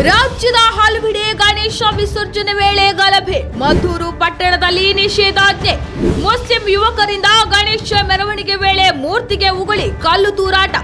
ರಾಜ್ಯದ ಹಲವೆಡೆ ಗಣೇಶ ವಿಸರ್ಜನೆ ವೇಳೆ ಗಲಭೆ. ಮದ್ದೂರು ಪಟ್ಟಣದಲ್ಲಿ ನಿಷೇಧಾಜ್ಞೆ. ಮುಸ್ಲಿಂ ಯುವಕರಿಂದ ಗಣೇಶ ಮೆರವಣಿಗೆ ವೇಳೆ ಮೂರ್ತಿಗೆ ಉಗುಳಿ, ಕಲ್ಲು ತೂರಾಟ.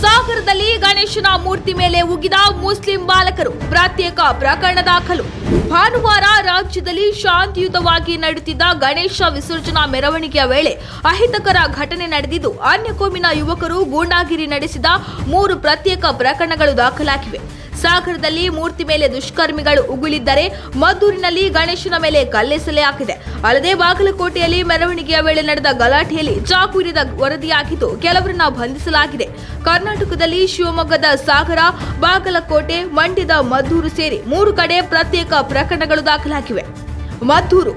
ಸಾಗರದಲ್ಲಿ ಗಣೇಶನ ಮೂರ್ತಿ ಮೇಲೆ ಉಗಿದ ಮುಸ್ಲಿಂ ಬಾಲಕರು ಪ್ರತ್ಯೇಕ ಪ್ರಕರಣ ದಾಖಲು. ಭಾನುವಾರ ರಾಜ್ಯದಲ್ಲಿ ಶಾಂತಿಯುತವಾಗಿ ನಡೆಯುತ್ತಿದ್ದ ಗಣೇಶ ವಿಸರ್ಜನಾ ಮೆರವಣಿಗೆಯ ವೇಳೆ ಅಹಿತಕರ ಘಟನೆ ನಡೆದಿದ್ದು ಅನ್ಯ ಕೋಮಿನ ಯುವಕರು ಗೂಂಡಾಗಿರಿ ನಡೆಸಿದ ಮೂರು ಪ್ರತ್ಯೇಕ ಪ್ರಕರಣಗಳು ದಾಖಲಾಗಿವೆ. ಸಾಗರದಲ್ಲಿ ಮೂರ್ತಿ ಮೇಲೆ ದುಷ್ಕರ್ಮಿಗಳು ಉಗುಳಿದ್ದರೆ ಮದ್ದೂರಿನಲ್ಲಿ ಗಣೇಶನ ಮೇಲೆ ಕಲ್ಲೆಸೆಲೆ ಹಾಕಿದೆ. ಅಲ್ಲದೆ ಬಾಗಲಕೋಟೆಯಲ್ಲಿ ಮೆರವಣಿಗೆಯ ವೇಳೆ ನಡೆದ ಗಲಾಟೆಯಲ್ಲಿ ಚಾಕು ಇರಿದ ವರದಿಯಾಗಿದ್ದು ಕೆಲವರನ್ನ ಬಂಧಿಸಲಾಗಿದೆ. ಕರ್ನಾಟಕದಲ್ಲಿ ಶಿವಮೊಗ್ಗದ ಸಾಗರ, ಬಾಗಲಕೋಟೆ, ಮಂಡ್ಯದ ಮದ್ದೂರು ಸೇರಿ ಮೂರು ಕಡೆ ಪ್ರತ್ಯೇಕ ಪ್ರಕರಣಗಳು ದಾಖಲಾಗಿವೆ. ಮದ್ದೂರು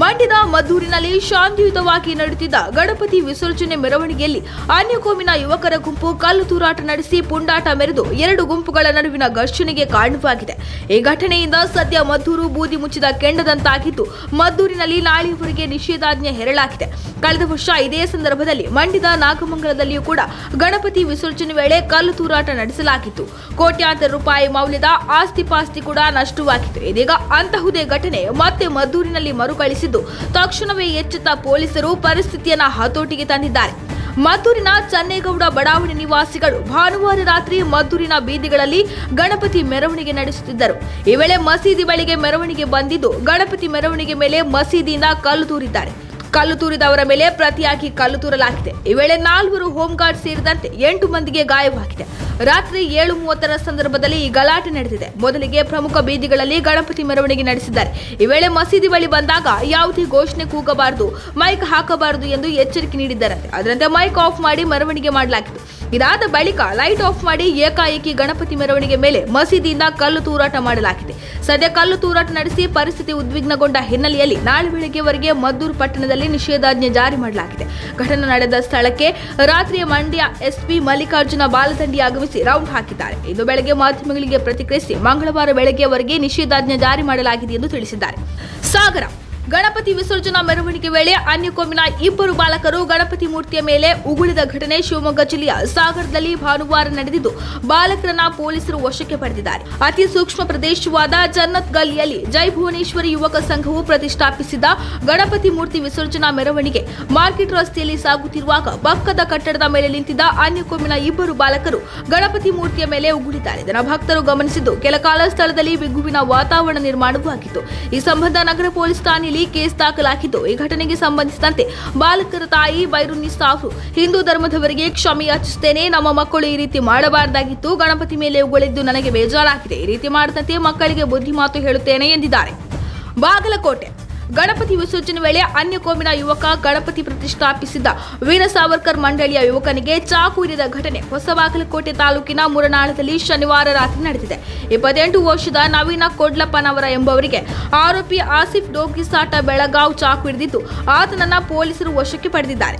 ಮಂಡ್ಯದ ಮದ್ದೂರಿನಲ್ಲಿ ಶಾಂತಿಯುತವಾಗಿ ನಡೆಯುತ್ತಿದ್ದ ಗಣಪತಿ ವಿಸರ್ಜನೆ ಮೆರವಣಿಗೆಯಲ್ಲಿ ಅನ್ಯಕೋಮಿನ ಯುವಕರ ಗುಂಪು ಕಲ್ಲು ತೂರಾಟ ನಡೆಸಿ ಪುಂಡಾಟ ಮೆರೆದು ಎರಡು ಗುಂಪುಗಳ ನಡುವಿನ ಘರ್ಷಣೆಗೆ ಕಾರಣವಾಗಿದೆ. ಈ ಘಟನೆಯಿಂದ ಸದ್ಯ ಮದ್ದೂರು ಬೂದಿ ಮುಚ್ಚಿದ ಕೆಂಡದಂತಾಗಿದ್ದು, ಮದ್ದೂರಿನಲ್ಲಿ ನಾಳೆಯವರೆಗೆ ನಿಷೇಧಾಜ್ಞೆ ಹೇರಲಾಗಿದೆ. ಕಳೆದ ವರ್ಷ ಇದೇ ಸಂದರ್ಭದಲ್ಲಿ ಮಂಡ್ಯದ ನಾಗಮಂಗಲದಲ್ಲಿಯೂ ಕೂಡ ಗಣಪತಿ ವಿಸರ್ಜನೆ ವೇಳೆ ಕಲ್ಲು ತೂರಾಟ ನಡೆಸಲಾಗಿತ್ತು. ಕೋಟ್ಯಾಂತರ ರೂಪಾಯಿ ಮೌಲ್ಯದ ಆಸ್ತಿ ಪಾಸ್ತಿ ಕೂಡ ನಷ್ಟವಾಗಿತ್ತು. ಇದೀಗ ಅಂತಹುದೇ ಘಟನೆ ಮತ್ತೆ ಮದ್ದೂರಿನಲ್ಲಿ ತಕ್ಷಣವೇ ಎಚ್ಚೆತ್ತ ಪೊಲೀಸರು ಪರಿಸ್ಥಿತಿಯನ್ನ ಹತೋಟಿಗೆ ತಂದಿದ್ದಾರೆ. ಮದ್ದೂರಿನ ಚನ್ನೇಗೌಡ ಬಡಾವಣೆ ನಿವಾಸಿಗಳು ಭಾನುವಾರ ರಾತ್ರಿ ಮದ್ದೂರಿನ ಬೀದಿಗಳಲ್ಲಿ ಗಣಪತಿ ಮೆರವಣಿಗೆ ನಡೆಸುತ್ತಿದ್ದರು. ಈ ವೇಳೆ ಮಸೀದಿ ಬಳಿಗೆ ಮೆರವಣಿಗೆ ಬಂದಿದ್ದು, ಗಣಪತಿ ಮೆರವಣಿಗೆ ಮೇಲೆ ಮಸೀದಿಯಿಂದ ಕಲ್ಲು ತೂರಿದ್ದಾರೆ. ಕಲ್ಲು ತೂರಿದವರ ಮೇಲೆ ಪ್ರತಿಯಾಗಿ ಕಲ್ಲು ತೂರಲಾಗಿದೆ. ಈ ವೇಳೆ ನಾಲ್ವರು ಹೋಂಗಾರ್ಡ್ ಸೇರಿದಂತೆ ಎಂಟು ಮಂದಿಗೆ ಗಾಯವಾಗಿದೆ. ರಾತ್ರಿ ಏಳು ಮೂವತ್ತರ ಸಂದರ್ಭದಲ್ಲಿ ಈ ಗಲಾಟೆ ನಡೆದಿದೆ. ಮೊದಲಿಗೆ ಪ್ರಮುಖ ಬೀದಿಗಳಲ್ಲಿ ಗಣಪತಿ ಮೆರವಣಿಗೆ ನಡೆಸಿದ್ದಾರೆ. ಈ ವೇಳೆ ಮಸೀದಿ ಬಳಿ ಬಂದಾಗ ಯಾವುದೇ ಘೋಷಣೆ ಕೂಗಬಾರದು, ಮೈಕ್ ಹಾಕಬಾರದು ಎಂದು ಎಚ್ಚರಿಕೆ ನೀಡಿದ್ದಾರೆ. ಅದರಂತೆ ಮೈಕ್ ಆಫ್ ಮಾಡಿ ಮೆರವಣಿಗೆ ಮಾಡಲಾಗಿತ್ತು. ಇದಾದ ಬಳಿಕ ಲೈಟ್ ಆಫ್ ಮಾಡಿ ಏಕಾಏಕಿ ಗಣಪತಿ ಮೆರವಣಿಗೆ ಮೇಲೆ ಮಸೀದಿಯಿಂದ ಕಲ್ಲು ತೂರಾಟ ಮಾಡಲಾಗಿದೆ. ಸದ್ಯ ಕಲ್ಲು ತೂರಾಟ ನಡೆಸಿ ಪರಿಸ್ಥಿತಿ ಉದ್ವಿಗ್ನಗೊಂಡ ಹಿನ್ನೆಲೆಯಲ್ಲಿ ನಾಳೆ ಬೆಳಗ್ಗೆವರೆಗೆ ಮದ್ದೂರು ಪಟ್ಟಣದಲ್ಲಿ ನಿಷೇಧಾಜ್ಞೆ ಜಾರಿ ಮಾಡಲಾಗಿದೆ. ಘಟನೆ ನಡೆದ ಸ್ಥಳಕ್ಕೆ ರಾತ್ರಿಯ ಮಂಡ್ಯ ಎಸ್ಪಿ ಮಲ್ಲಿಕಾರ್ಜುನ ಬಾಲದಂಡಿ ಆಗಮಿಸಿ ರೌಂಡ್ ಹಾಕಿದ್ದಾರೆ. ಇಂದು ಬೆಳಗ್ಗೆ ಮಾಧ್ಯಮಗಳಿಗೆ ಪ್ರತಿಕ್ರಿಯಿಸಿ ಮಂಗಳವಾರ ಬೆಳಗ್ಗೆವರೆಗೆ ನಿಷೇಧಾಜ್ಞೆ ಜಾರಿ ಮಾಡಲಾಗಿದೆ ಎಂದು ತಿಳಿಸಿದ್ದಾರೆ. ಸಾಗರ ಗಣಪತಿ ವಿಸರ್ಜನಾ ಮೆರವಣಿಗೆ ವೇಳೆ ಅನ್ಯ ಕೋಮಿನ ಇಬ್ಬರು ಬಾಲಕರು ಗಣಪತಿ ಮೂರ್ತಿಯ ಮೇಲೆ ಉಗುಳಿದ ಘಟನೆ ಶಿವಮೊಗ್ಗ ಜಿಲ್ಲೆಯ ಸಾಗರದಲ್ಲಿ ಭಾನುವಾರ ನಡೆದಿದ್ದು, ಬಾಲಕರನ್ನ ಪೊಲೀಸರು ವಶಕ್ಕೆ ಪಡೆದಿದ್ದಾರೆ. ಅತಿ ಸೂಕ್ಷ್ಮ ಪ್ರದೇಶವಾದ ಜನ್ನತ್ ಗಲ್ಲಿಯಲ್ಲಿ ಜೈ ಭುವನೇಶ್ವರಿ ಯುವಕ ಸಂಘವು ಪ್ರತಿಷ್ಠಾಪಿಸಿದ ಗಣಪತಿ ಮೂರ್ತಿ ವಿಸರ್ಜನಾ ಮೆರವಣಿಗೆ ಮಾರ್ಕೆಟ್ ರಸ್ತೆಯಲ್ಲಿ ಸಾಗುತ್ತಿರುವಾಗ ಪಕ್ಕದ ಕಟ್ಟಡದ ಮೇಲೆ ನಿಂತಿದ್ದ ಅನ್ಯ ಕೋಮಿನ ಇಬ್ಬರು ಬಾಲಕರು ಗಣಪತಿ ಮೂರ್ತಿಯ ಮೇಲೆ ಉಗುಳಿದ್ದಾರೆ. ಇದನ್ನು ಭಕ್ತರು ಗಮನಿಸಿದ್ದು, ಕೆಲ ಕಾಲ ಸ್ಥಳದಲ್ಲಿ ಬಿಗುವಿನ ವಾತಾವರಣ ನಿರ್ಮಾಣವಾಗಿತ್ತು ಈ ಸಂಬಂಧ ನಗರ ಪೊಲೀಸ್ ಠಾಣೆಯಲ್ಲಿ ಕೇಸ್ ದಾಖಲಾಗಿದ್ದು. ಈ ಘಟನೆಗೆ ಸಂಬಂಧಿಸಿದಂತೆ ಬಾಲಕರ ತಾಯಿ ಬೈರುನ್ನಿ ಸಾಫು ಹಿಂದೂ ಧರ್ಮದವರಿಗೆ ಕ್ಷಮೆ ಯಾಚಿಸುತ್ತೇನೆ. ನಮ್ಮ ಮಕ್ಕಳು ಈ ರೀತಿ ಮಾಡಬಾರದಾಗಿತ್ತು. ಗಣಪತಿ ಮೇಲೆ ಉಗುಳಿದ್ದು ನನಗೆ ಬೇಜಾರಾಗಿದೆ. ಈ ರೀತಿ ಮಾಡದಂತೆ ಮಕ್ಕಳಿಗೆ ಬುದ್ಧಿ ಮಾತು ಹೇಳುತ್ತೇನೆ ಎಂದಿದ್ದಾರೆ. ಬಾಗಲಕೋಟೆ. ಗಣಪತಿ ವಿಸರ್ಜನೆ ವೇಳೆ ಅನ್ಯ ಕೋಮಿನ ಯುವಕ ಗಣಪತಿ ಪ್ರತಿಷ್ಠಾಪಿಸಿದ್ದ ವೀರ ಸಾವರ್ಕರ್ ಮಂಡಳಿಯ ಯುವಕನಿಗೆ ಚಾಕು ಇರಿದ ಘಟನೆ ಹೊಸಬಾಗಲಕೋಟೆ ತಾಲೂಕಿನ ಮುರನಾಳದಲ್ಲಿ ಶನಿವಾರ ರಾತ್ರಿ ನಡೆದಿದೆ. ಇಪ್ಪತ್ತೆಂಟು ವರ್ಷದ ನವೀನ ಕೊಡ್ಲಪ್ಪನವರ ಎಂಬವರಿಗೆ ಆರೋಪಿ ಆಸಿಫ್ ಡೋಗಿಸಾಟ ಬೆಳಗಾವ್ ಚಾಕು ಹಿಡಿದಿದ್ದು, ಆತನನ್ನ ಪೊಲೀಸರು ವಶಕ್ಕೆ ಪಡೆದಿದ್ದಾರೆ.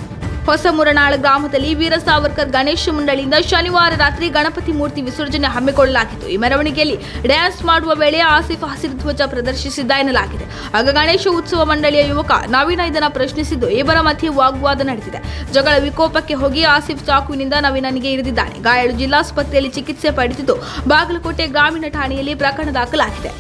ಹೊಸ ಮುರನಾಳ ಗ್ರಾಮದಲ್ಲಿ ವೀರ ಸಾವರ್ಕರ್ ಗಣೇಶ ಮಂಡಳಿಯಿಂದ ಶನಿವಾರ ರಾತ್ರಿ ಗಣಪತಿ ಮೂರ್ತಿ ವಿಸರ್ಜನೆ ಹಮ್ಮಿಕೊಳ್ಳಲಾಗಿತ್ತು. ಈ ಮೆರವಣಿಗೆಯಲ್ಲಿ ಡ್ಯಾನ್ಸ್ ಮಾಡುವ ವೇಳೆ ಆಸಿಫ್ ಹಸಿರು ಧ್ವಜ ಪ್ರದರ್ಶಿಸಿದ್ದ ಎನ್ನಲಾಗಿದೆ. ಆಗ ಗಣೇಶ ಉತ್ಸವ ಮಂಡಳಿಯ ಯುವಕ ನವೀನ ಇದನ್ನು ಪ್ರಶ್ನಿಸಿದ್ದು ಇಬ್ಬರ ಮಧ್ಯೆ ವಾಗ್ವಾದ ನಡೆದಿದೆ. ಜಗಳ ವಿಕೋಪಕ್ಕೆ ಹೋಗಿ ಆಸಿಫ್ ಚಾಕುವಿನಿಂದ ನವೀನನಿಗೆ ಇರಿದಿದ್ದಾನೆ. ಗಾಯಾಳು ಜಿಲ್ಲಾಸ್ಪತ್ರೆಯಲ್ಲಿ ಚಿಕಿತ್ಸೆ ಪಡೆದಿದ್ದು, ಬಾಗಲಕೋಟೆ ಗ್ರಾಮೀಣ ಠಾಣೆಯಲ್ಲಿ ಪ್ರಕರಣ ದಾಖಲಾಗಿದೆ.